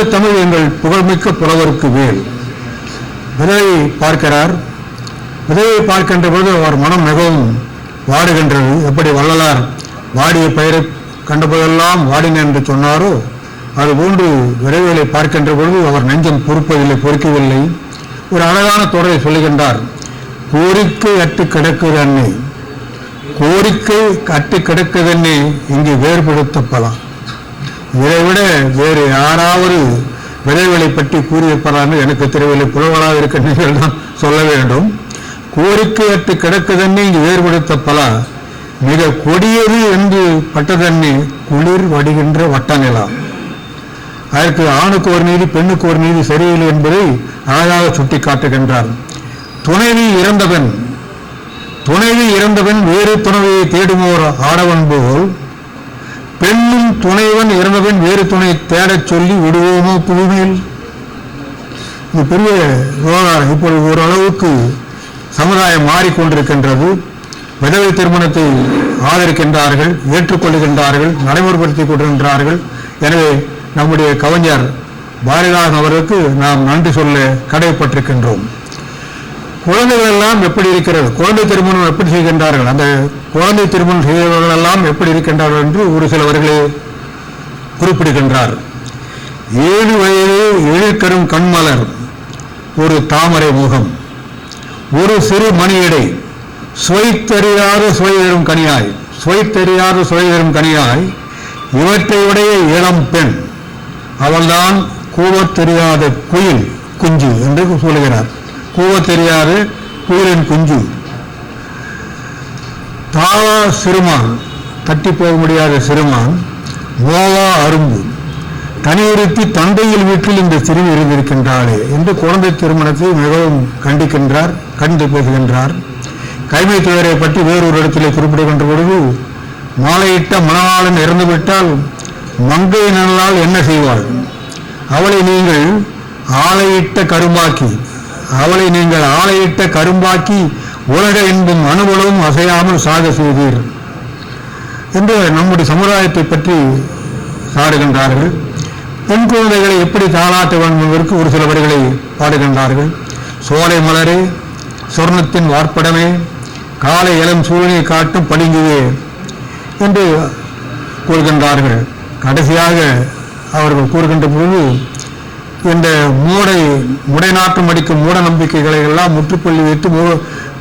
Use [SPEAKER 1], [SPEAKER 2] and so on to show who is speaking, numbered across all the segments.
[SPEAKER 1] இன்ப தமிழ் எங்கள் புகழ்மிக்க புலவருக்கு வேல் விதவை பார்க்கிறார். விதவை பார்க்கின்ற போது அவர் மனம் மிகவும் வாடுகின்றது. எப்படி வள்ளலார் வாடிய பெயரை கண்டபோதெல்லாம் வாடின என்று சொன்னாரோ அது போன்று விரைவுகளை பார்க்கின்ற பொழுது அவர் நெஞ்சம் பொறுப்பதில்லை பொறுக்கவில்லை. ஒரு அழகான தொடரை சொல்லுகின்றார் கோரிக்கை அட்டு கிடக்குது அன்னை கோரிக்கை அட்டு கிடக்குதன்னே இங்கு வேறுபடுத்தப்பலாம். இதை விட வேறு யாராவது விளைவுகளை பற்றி கூறியிருப்பார்கள் எனக்கு தெரியவில்லை. புலவனாக இருக்க நீங்கள் தான் சொல்ல வேண்டும். கோரிக்கையற்று கிடக்குதன்னே இங்கு வேறுபடுத்தப்பல மிக கொடியது என்று பட்டதன்னே குளிர் வடிகின்ற வட்ட அதற்கு ஆணுக்கு ஒரு நீதி பெண்ணுக்கு ஒரு நீதி சரியில்லை என்பதை அழகாக சுட்டி காட்டுகின்றார் துணைவி இறந்தவன். துணைவி இறந்தவன் வேறு துணைவியை தேடுமோர் ஆடவன் போல் பெண்ணும் துணைவன் இறந்தவன் வேறு துணை தேடச் சொல்லி விடுவோமோ புதுமையில்? இது பெரிய விவகாரம். இப்பொழுது ஓரளவுக்கு சமுதாயம் மாறிக்கொண்டிருக்கின்றது. விதவை திருமணத்தை ஆதரிக்கின்றார்கள் ஏற்றுக்கொள்கின்றார்கள் நடைமுறைப்படுத்திக் கொண்டிருக்கின்றார்கள். எனவே நம்முடைய கவிஞர் பாரதிதாசன் அவருக்கு நாம் நன்றி சொல்ல கடமைப்பட்டிருக்கின்றோம் குழந்தைகள் எல்லாம் எப்படி இருக்கிறது? குழந்தை திருமணம் எப்படி செய்கின்றார்கள்? அந்த குழந்தை திருமணம் செய்தவர்கள் எல்லாம் எப்படி இருக்கின்றார்கள் என்று ஒரு சிலவர்களே குறிப்பிடுகின்றார். ஏழு வயது எழிற்கரும் கண்மலர் ஒரு தாமரை முகம் ஒரு சிறு மணியடை சுவைத்தறியாத சுவைதரும் கனியாய் சுவைத்தறியாத சுவைதரும் கனியாய் இவற்றை உடைய இளம் பெண் அவள்தான் கூவத் தெரியாத குயில் குஞ்சு என்று சொல்லுகிறார். கூவத் தெரியாத குயிலின் குஞ்சு. தாவா சிறுமான் தட்டி போக முடியாத சிறுமான் மோவா அரும்பு. தனியுறுத்தி தந்தையில் வீட்டில் இந்த சிறுமி இருந்திருக்கின்றாளே என்று குழந்தை திருமணத்தை மிகவும் கண்டிக்கின்றார் கண்டு பேசுகின்றார் கைமை துயரை பற்றி வேறொரு இடத்திலே குறிப்பிடுகின்ற பொழுது மாலையிட்ட மணவாளன் இறந்துவிட்டால் மங்கை நல்லால் என்ன செய்வாள்? அவளை நீங்கள் ஆலையிட்ட கரும்பாக்கி அவளை நீங்கள் ஆலையிட்ட கரும்பாக்கி உலக என்பும் அனுபவம் அசையாமல் சாக செய்தீர் என்று நம்முடைய சமுதாயத்தை பற்றி சாடுகின்றார்கள் பெண் குழந்தைகளை எப்படி தாளாட்ட வேண்டும் என்பதற்கு ஒரு சில வரிகளை பாடுகின்றார்கள். சோலை மலரே சொர்ணத்தின் வார்ப்படமே காலை இளம் சூழலை காட்டும் பளிங்குவே என்று கூறுகின்றார்கள். கடைசியாக அவர்கள் கூறுகின்ற பொழுது இந்த மூடை முடைநாட்டம் அடிக்கும் மூட நம்பிக்கைகளை எல்லாம் முற்றுப்புள்ளி வைத்து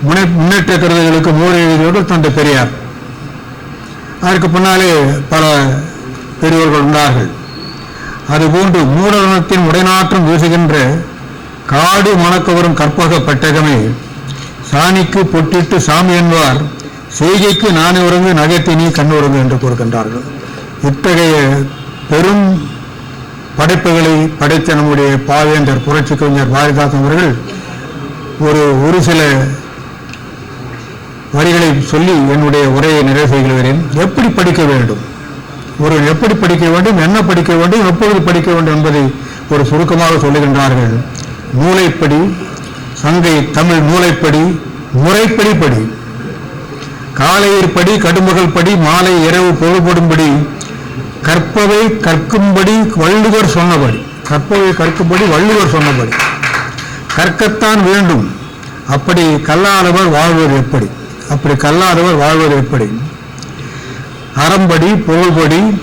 [SPEAKER 1] முனை முன்னேற்ற கருதுகளுக்கு மூடையோடு எழுதியோடு தந்தை பெரியார். அதற்கு பின்னாலே பல பெரியவர்கள் உண்டார்கள். அதுபோன்று மூடனத்தின் உடைநாற்றம் வீசுகின்ற காடு மணக்க வரும் கற்பக பெட்டகமே சாணிக்கு பொட்டிட்டு சாமி என்பார் செய்கைக்கு நானே உறங்கு நகைத்தினி நீ கண் உறங்கு என்று கூறுகின்றார்கள். இத்தகைய பெரும் படைப்புகளை படைத்த நம்முடைய பாவேந்தர் புரட்சி கவிஞர் பாரதிதாசன் அவர்கள் ஒரு ஒரு சில வரிகளை சொல்லி என்னுடைய உரையை நிறைவு செய்கிறேன். எப்படி படிக்க வேண்டும்? ஒரு எப்படி படிக்க வேண்டும்? என்ன படிக்க வேண்டும்? எப்பொழுது படிக்க வேண்டும் என்பதை ஒரு சுருக்கமாக சொல்லுகின்றார்கள். நூலைப்படி சங்கை தமிழ் நூலைப்படி முறைப்படி படி காலையிற் படி கடும்பகல் படி மாலை இரவு பொருள்படும்படி கற்பவை கற்கும்படி வள்ளுவர் சொன்னபடி. கற்பவை கற்கும்படி வள்ளுவர் சொன்னபடி. கற்கத்தான் வேண்டும். அப்படி கல்லாதவர் வாழ்வது எப்படி? அப்படி கல்லாதவர் வாழ்வது எப்படி? அறம்படி பொருள்படி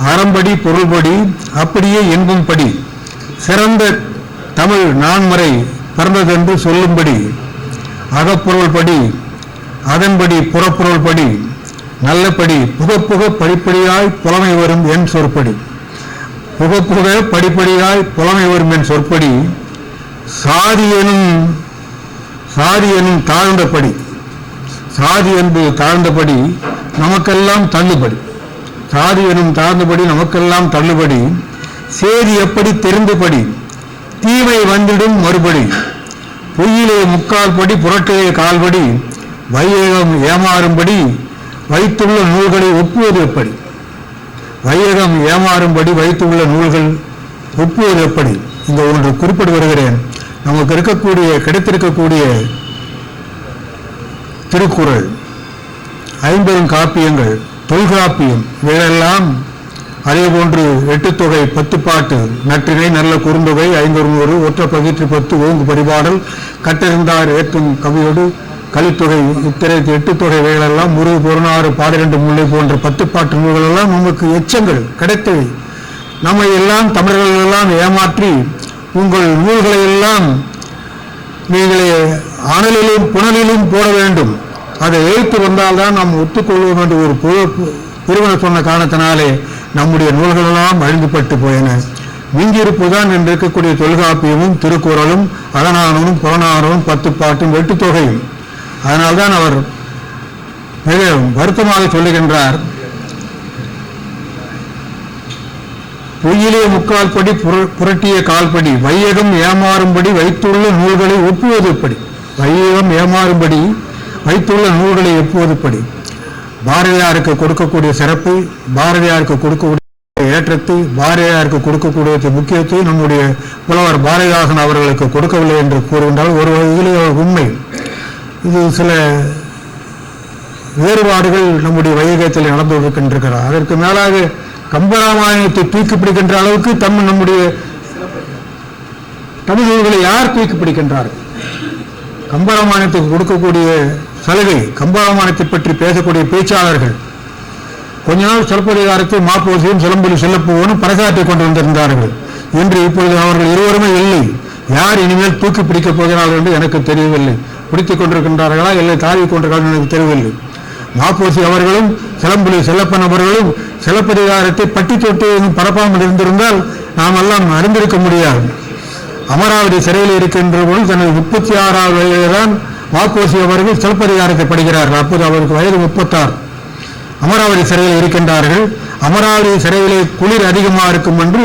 [SPEAKER 1] அறம்படி பொருள்படி அப்படியே என்பும்படி சிறந்த தமிழ் நான்மறை பிறந்ததென்று சொல்லும்படி. அகப்பொருள் படி அதன்படி புறப்பொருள் படி நல்லபடி புக புக படிப்படியாய் புலமை வரும் என் சொற்படி. புக புக படிப்படியாய் புலமை வரும் என் சொற்படி. சாதி எனும் சாதி எனும் தாழ்ந்தபடி சாதி என்பது தாழ்ந்தபடி நமக்கெல்லாம் தள்ளுபடி. சாதி எனும் தாழ்ந்தபடி நமக்கெல்லாம் தள்ளுபடி. சேதி எப்படி தெரிந்தபடி தீமை வந்திடும் மறுபடி. பொய்யிலே முக்கால் படி புரட்டிலே கால்படி வையகம் ஏமாறும்படி வைத்துள்ள நூல்களை ஒப்புவது எப்படி? வையகம் ஏமாறும்படி வைத்துள்ள நூல்கள் ஒப்புவது எப்படி? இந்த ஒன்று குறிப்பிட்டு வருகிறேன். நமக்கு இருக்கக்கூடிய கிடைத்திருக்கக்கூடிய திருக்குறள் ஐம்பெரும் காப்பியங்கள் தொல்காப்பியம் இவையெல்லாம் அதே போன்று எட்டுத்தொகை பத்து பாட்டு நற்றினை நல்ல குறுந்தொகை நூறு ஒற்ற பகிற்று பத்து ஓங்கு பரிபாடல் கட்டிருந்தார் ஏற்றும் கவியோடு கலித்தொகை இத்திரை எட்டுத்தொகை இவைகளெல்லாம் முருகு பொருணாறு பாடிரண்டு முல்லை போன்ற பத்து பாட்டு நூல்களெல்லாம் நமக்கு எச்சங்கள் கிடைத்தவை. நம்மை எல்லாம் தமிழர்கள் எல்லாம் ஏமாற்றி உங்கள் நூல்களை எல்லாம் நீங்களே அனலிலும் புனலிலும் போட வேண்டும். அதை எழுத்து வந்தால்தான் நாம் ஒத்துக்கொள்வோம் என்று ஒரு பொது- பிரிவினர் சொன்ன காரணத்தினாலே நம்முடைய நூல்களெல்லாம் அழிந்துபட்டு போயின. மிஞ்சிருப்புதான் என்று இருக்கக்கூடிய தொல்காப்பியமும் திருக்குறளும் அகநானமும் புறநானமும் பத்து பாட்டும் வெட்டுத்தொகையும் அதனால்தான் அவர் மிக வருத்தமாக சொல்லுகின்றார். பொய்யிலே முக்கால் படி புர- புரட்டிய கால்படி வையகம் ஏமாறும்படி வைத்துள்ள நூல்களை ஒப்புவது எப்படி? வையகம் ஏமாறும்படி வைத்துள்ள நூல்களை ஒப்புவது எப்படி? பாரதியாருக்கு கொடுக்கக்கூடிய சிறப்பு பாரதியாருக்கு கொடுக்கக்கூடிய ஏற்றத்தை பாரதியாருக்கு கொடுக்கக்கூடிய முக்கியத்தை நம்முடைய புலவர் பாரதிதாசன் அவர்களுக்கு கொடுக்கவில்லை என்று கூறுகின்றால் ஒரு வகையிலே உண்மை. இது சில வேறுபாடுகள் நம்முடைய வையகத்தில் நடந்து கொண்டிருக்கிறார். அதற்கு மேலாக கம்பராமாயணத்தை தூக்கி பிடிக்கின்ற அளவுக்கு தமிழ் நம்முடைய தமிழ் யார் தூக்கி பிடிக்கின்றார்கள் கம்பராமாயணத்துக்கு கொடுக்கக்கூடிய சலுகை கம்பராமாயணத்தை பற்றி பேசக்கூடிய பேச்சாளர்கள். கொஞ்ச நாள் சிலப்பதிகாரத்தை மாப்போசியும் சிலம்பொலி செல்லப்போவனும் பறைசாற்றிக் கொண்டு வந்திருந்தார்கள். இன்று இப்பொழுது அவர்கள் இருவருமே இல்லை. யார் இனிமேல் தூக்கி பிடிக்கப் போகிறார்கள் என்று எனக்கு தெரியவில்லை. பிடித்துக் கொண்டிருக்கின்றார்களா இல்லை தாவி கொண்டிருக்கிறார்கள் எனக்கு தெரியவில்லை. மாப்போசி அவர்களும் சிலம்புலி செல்லப்பன் அவர்களும் சிலப்பதிகாரத்தை பட்டி தொட்டு பரப்பாமல் இருந்திருந்தால் நாம் எல்லாம் அறிந்திருக்க முடியாது. அமராவதி சிறையில் இருக்கின்ற பொழுது தனது முப்பத்தி ஆறாவது வயதில்தான் வாக்கோசி அவர்கள் சிலப்பதிகாரத்தை படிக்கிறார்கள். அப்போது அவருக்கு வயது முப்பத்தாறு. அமராவதி சிறையில் இருக்கின்றார்கள். அமராவதி சிறையிலே குளிர் அதிகமாக இருக்கும் என்று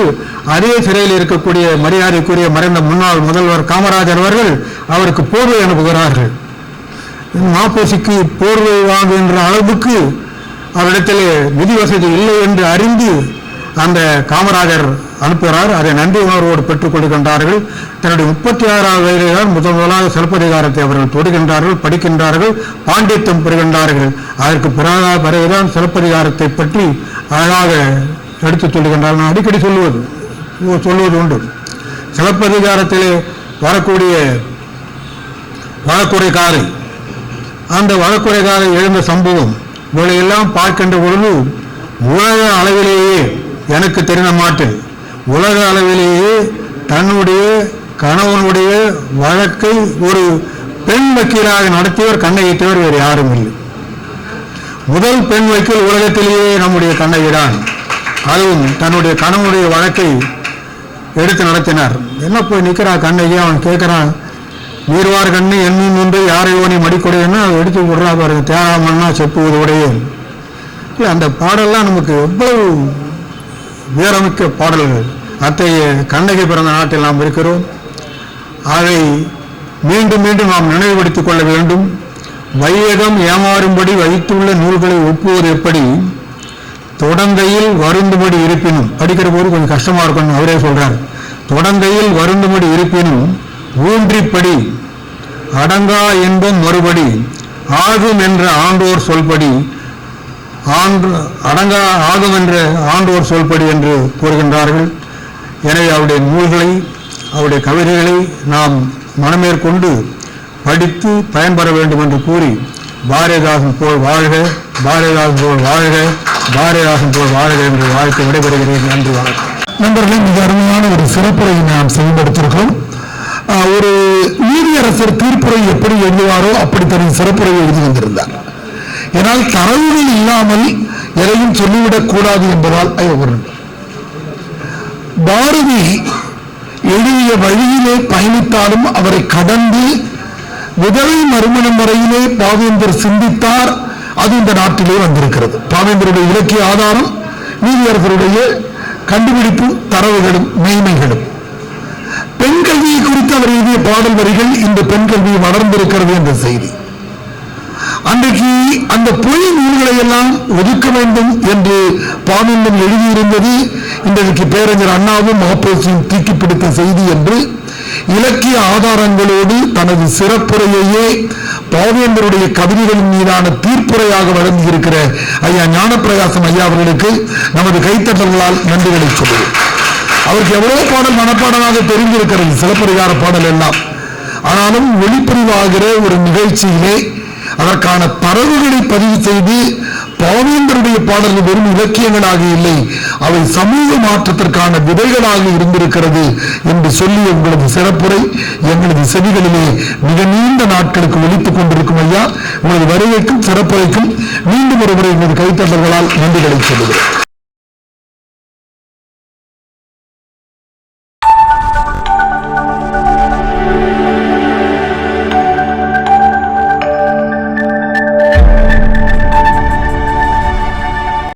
[SPEAKER 1] அதே சிறையில் இருக்கக்கூடிய மரியாதைக்குரிய மறைந்த முன்னாள் முதல்வர் காமராஜர் அவர்கள் அவருக்கு போர்வை அனுப்புகிறார்கள். மாப்போசிக்கு போர்வை வாங்குகின்ற அளவுக்கு அவரிடத்திலே நிதி வசதி இல்லை என்று அறிந்து அந்த காமராஜர் அனுப்புகிறார். அதை நன்றி உணர்வோடு பெற்றுக் கொள்கின்றார்கள். தன்னுடைய முப்பத்தி ஆறாவது வயதில்தான் முதல் முதலாக சிலப்பதிகாரத்தை அவர்கள் தொடுகின்றார்கள் படிக்கின்றார்கள் பாண்டித்யம் பெறுகின்றார்கள். அதற்கு பிறகு பிறகுதான் சிலப்பதிகாரத்தை பற்றி அழகாக எடுத்துச் சொல்லுகின்றார்கள் நான் அடிக்கடி சொல்லுவது சொல்லுவது உண்டு. சிலப்பதிகாரத்திலே வரக்கூடிய வழக்குரைக்காரை அந்த வழக்குரைக்காரை எழுந்த சம்பவம் இவளையெல்லாம் பார்க்கின்ற பொழுது உலக அளவிலேயே எனக்கு தெரிந்த மாட்டில். உலக அளவிலேயே தன்னுடைய கணவனுடைய வழக்கை ஒரு பெண் வக்கீலாக நடத்தியவர் கண்ணகித்தவர் வேறு யாரும் இல்லை. முதல் பெண் வக்கீல் உலகத்திலேயே நம்முடைய கண்ணகிதான். அதுவும் தன்னுடைய கணவனுடைய வழக்கை எடுத்து நடத்தினார். என்ன போய் நிற்கிறா கண்ணகி? அவன் கேட்குறான் நீர்வார் கண்ணு என்னும் ஒன்று யாரை ஓனி மடிக்கொடையன்னு அதை எடுத்து விடுறா பாருங்க தேராமன்னா செப்புவது உடையே இல்லை அந்த பாடல்லாம் நமக்கு எவ்வளவு வீரமிக்க பாடல்கள். அத்தகைய கண்ணகி பிறந்த நாட்டில் நாம் இருக்கிறோம். அதை மீண்டும் மீண்டும் நாம் நினைவுபடுத்திக் கொள்ள வேண்டும். வையகம் ஏமாறும்படி வைத்துள்ள நூல்களை ஒப்புவது எப்படி? தொடங்கையில் வருந்தும்படி இருப்பினும் படிக்கிற போது கொஞ்சம் கஷ்டமா இருக்கும் அவரே சொல்றார். தொடங்கையில் வருந்தும்படி இருப்பினும் ஊன்றிப்படி அடங்கா என்பம் மறுபடி ஆகும் என்ற ஆண்டோர் சொல்படி ஆண்டு அடங்கா ஆகும் என்று ஆண்டோர் சொல்படி என்று கூறுகின்றார்கள். எனவே அவருடைய நூல்களை அவருடைய கவிதைகளை நாம் மனமேற்கொண்டு படித்து பயன்பெற வேண்டும் என்று கூறி பாரதிதாசன் போல் வாழ்க பாரதிதாசன் போல் வாழ்க பாரதிதாசன் போல் வாழ்க என்று வாழ்த்து விடைபெறுகிறேன். நன்றி வணக்கம்.
[SPEAKER 2] நண்பர்களே மிக அருமையான ஒரு சிறப்புரையை நாம் செயல்படுத்தியிருக்கிறோம் ஒரு நீதியரசர் தீர்ப்புரை எப்படி எழுதுவாரோ அப்படி தனது சிறப்புரை எழுதி வந்திருந்தார். ஏனால் தரவுகள் இல்லாமல் எதையும் சொல்லிவிடக் கூடாது என்பதால் ஐயோ, பாரதி எழுதிய வழியிலே பயணித்தாலும் அவரை கடந்து விதவை மறுமணம் வரையிலே பாவேந்தர் சிந்தித்தார். அது இந்த நாட்டிலே வந்திருக்கிறது. பாவேந்தருடைய இலக்கிய ஆதாரம் நீதியரசருடைய கண்டுபிடிப்பு தரவுகளும் மெய்மைகளும் பெண் கல்வியை குறித்து அவர் எழுதிய பாடல் வரிகள் இந்த பெண் கல்வி வளர்ந்திருக்கிறது என்ற செய்தி. அன்றைக்கு அந்த பொய் நூல்களை எல்லாம் ஒதுக்க வேண்டும் என்று பாவேந்தன் எழுதியிருந்தது. இன்றைக்கு பேரறிஞர் அண்ணாவும் மகப்பேசியும் தீக்கி பிடித்த செய்தி என்று இலக்கிய ஆதாரங்களோடு தனது சிறப்புரையையே பாவேந்தருடைய கவிதைகளின் மீதான தீர்ப்புரையாக வழங்கியிருக்கிற ஐயா ஞானப்பிரகாசம் ஐயா அவர்களுக்கு நமது கைத்தட்டல்களால் நன்றிகளை சொல்லுவோம் அவருக்கு எவ்வளவு பாடல் மனப்பாடமாக தெரிந்திருக்கிறது சிலப்பதிகார பாடல் எல்லாம். ஆனாலும் ஒளிப்பதிவாகிற ஒரு நிகழ்ச்சியிலே அதற்கான பறவைகளை பதிவு செய்து பாவேந்தருடைய பாடல்கள் வெறும் இலக்கியங்களாக இல்லை அவை சமூக மாற்றத்திற்கான விதைகளாக இருந்திருக்கிறது என்று சொல்லி உங்களது சிறப்புரை எங்களது செவிகளிலே மிக நீண்ட நாட்களுக்கு ஒழித்துக் கொண்டிருக்கும் ஐயா. உங்களது வருகைக்கும் சிறப்புரைக்கும் மீண்டும் ஒருமுறை எங்களது கைத்தட்டல்களால் நன்றிகளை சொல்லுகிறேன்